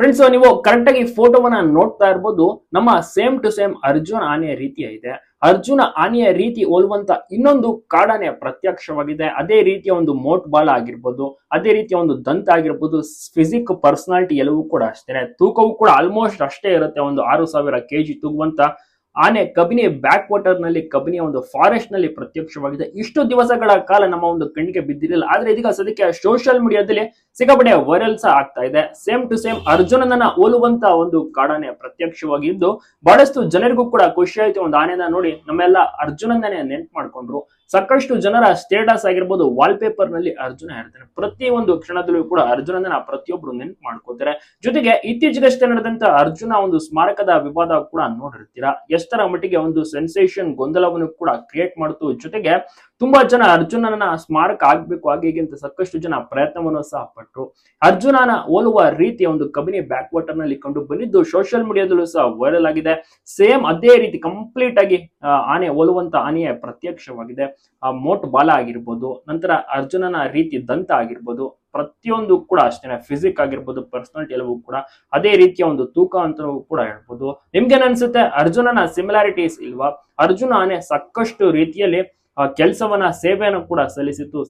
Friends ನೀವು correct ಆಗಿ ಫೋಟೋವನ್ನ ನೋಡ್ತಾ ಇರ್ಬೋದು. ನಮ್ಮ ಸೇಮ್ ಟು ಸೇಮ್ ಅರ್ಜುನ ಆನೆಯ ರೀತಿ ಇದೆ. ಅರ್ಜುನ ಆನೆಯ ರೀತಿ ಹೋಲುವಂತ ಇನ್ನೊಂದು ಕಾಡಾನೆ ಪ್ರತ್ಯಕ್ಷವಾಗಿದೆ. ಅದೇ ರೀತಿಯ ಒಂದು ಮೋಟ್ ಬಾಲ ಆಗಿರ್ಬೋದು, ಅದೇ ರೀತಿಯ ಒಂದು ದಂತ ಆಗಿರ್ಬೋದು ಫಿಸಿಕ್ ಪರ್ಸನಾಲಿಟಿ ಎಲ್ಲವೂ ಕೂಡ ಅಷ್ಟೇ ತೂಕವು ಕೂಡ ಆಲ್ಮೋಸ್ಟ್ ಅಷ್ಟೇ ಇರುತ್ತೆ. ಒಂದು ಆರು ಸಾವಿರ ಕೆಜಿ ತೂಗುವಂತ ಆನೆ ಕಬಿನಿ ಬ್ಯಾಕ್ ವಾಟರ್ನಲ್ಲಿ ಕಬಿನಿಯ ಒಂದು ಫಾರೆಸ್ಟ್ನಲ್ಲಿ ಪ್ರತ್ಯಕ್ಷವಾಗಿದೆ. ಇಷ್ಟು ದಿವಸಗಳ ಕಾಲ ನಮ್ಮ ಒಂದು ಕಣ್ಣಿಗೆ ಬಿದ್ದಿರಲಿಲ್ಲ. ಆದ್ರೆ ಇದೀಗ ಸದ್ಯಕ್ಕೆ ಸೋಷಿಯಲ್ ಮೀಡಿಯಾದಲ್ಲಿ ಸಿಕ್ಕಾಪಟ್ಟೆ ವೈರಲ್ ಸಹ ಆಗ್ತಾ ಇದೆ. ಸೇಮ್ ಟು ಸೇಮ್ ಅರ್ಜುನನನ್ನ ಹೋಲುವಂತ ಒಂದು ಕಾಡಾನೆ ಪ್ರತ್ಯಕ್ಷವಾಗಿದ್ದು ಬಹಳಷ್ಟು ಜನರಿಗೂ ಕೂಡ ಖುಷಿ ಆಯ್ತು. ಒಂದು ಆನೆನ ನೋಡಿ ನಮ್ಮೆಲ್ಲ ಅರ್ಜುನನ್ನೇ ನೆನ್ಪು ಮಾಡ್ಕೊಂಡ್ರು. ಸಾಕಷ್ಟು ಜನರ ಸ್ಟೇಟಸ್ ಆಗಿರ್ಬೋದು ವಾಲ್ ಪೇಪರ್ನಲ್ಲಿ ಅರ್ಜುನ ಹೇಳ್ತಾನೆ ಪ್ರತಿ ಒಂದು ಕ್ಷಣದಲ್ಲೂ ಕೂಡ ಅರ್ಜುನನ ಪ್ರತಿಯೊಬ್ರು ನೆನ್ಪು ಮಾಡ್ಕೋತಾರೆ. ಜೊತೆಗೆ ಇತ್ತೀಚೆಗಷ್ಟೇ ನಡೆದಂತ ಅರ್ಜುನ ಒಂದು ಸ್ಮಾರಕದ ವಿವಾದ ಕೂಡ ನೋಡಿರ್ತೀರಾ. ಎಷ್ಟರ ಮಟ್ಟಿಗೆ ಒಂದು ಸೆನ್ಸೇಷನ್ ಗೊಂದಲವನ್ನು ಕೂಡ ಕ್ರಿಯೇಟ್ ಮಾಡ್ತು. ಜೊತೆಗೆ ತುಂಬಾ ಜನ ಅರ್ಜುನನ ಸ್ಮಾರಕ ಆಗ್ಬೇಕು ಹಾಗೆ ಅಂತ ಸಾಕಷ್ಟು ಜನ ಪ್ರಯತ್ನವನ್ನು ಸಹ ಪಟ್ರು. ಅರ್ಜುನನ ಹೋಲುವ ರೀತಿಯ ಒಂದು ಕಬಿನಿ ಬ್ಯಾಕ್ ವಾಟರ್ನಲ್ಲಿ ಕಂಡು ಬಂದಿದ್ದು ಸೋಷಿಯಲ್ ಮೀಡಿಯಾದಲ್ಲೂ ಸಹ ವೈರಲ್ ಆಗಿದೆ. ಸೇಮ್ ಅದೇ ರೀತಿ ಕಂಪ್ಲೀಟ್ ಆಗಿ ಆನೆ ಹೋಲುವಂತ ಆನೆಯ ಪ್ರತ್ಯಕ್ಷವಾಗಿದೆ. ಆ, ಮೋಟ್ ಬಾಲ ಆಗಿರ್ಬೋದು, ನಂತರ ಅರ್ಜುನನ ರೀತಿ ದಂತ ಆಗಿರ್ಬೋದು ಪ್ರತಿಯೊಂದು ಕೂಡ ಅಷ್ಟೇ ಫಿಸಿಕ್ ಆಗಿರ್ಬೋದು ಪರ್ಸನಾಲಿಟಿ ಎಲ್ಲವೂ ಕೂಡ ಅದೇ ರೀತಿಯ ಒಂದು ತೂಕ ಅಂತ ಕೂಡ ಹೇಳ್ಬೋದು. ನಿಮ್ಗೇನ್ ಅನ್ಸುತ್ತೆ ಅರ್ಜುನನ ಸಿಮಿಲಾರಿಟೀಸ್ ಇಲ್ವಾ? ಅರ್ಜುನ ಸಾಕಷ್ಟು ರೀತಿಯಲ್ಲಿ ಕೆಲಸವನ್ನ, ಸೇವೆಯನ್ನು ಕೂಡ ಸಲ್ಲಿಸಿತ್ತು.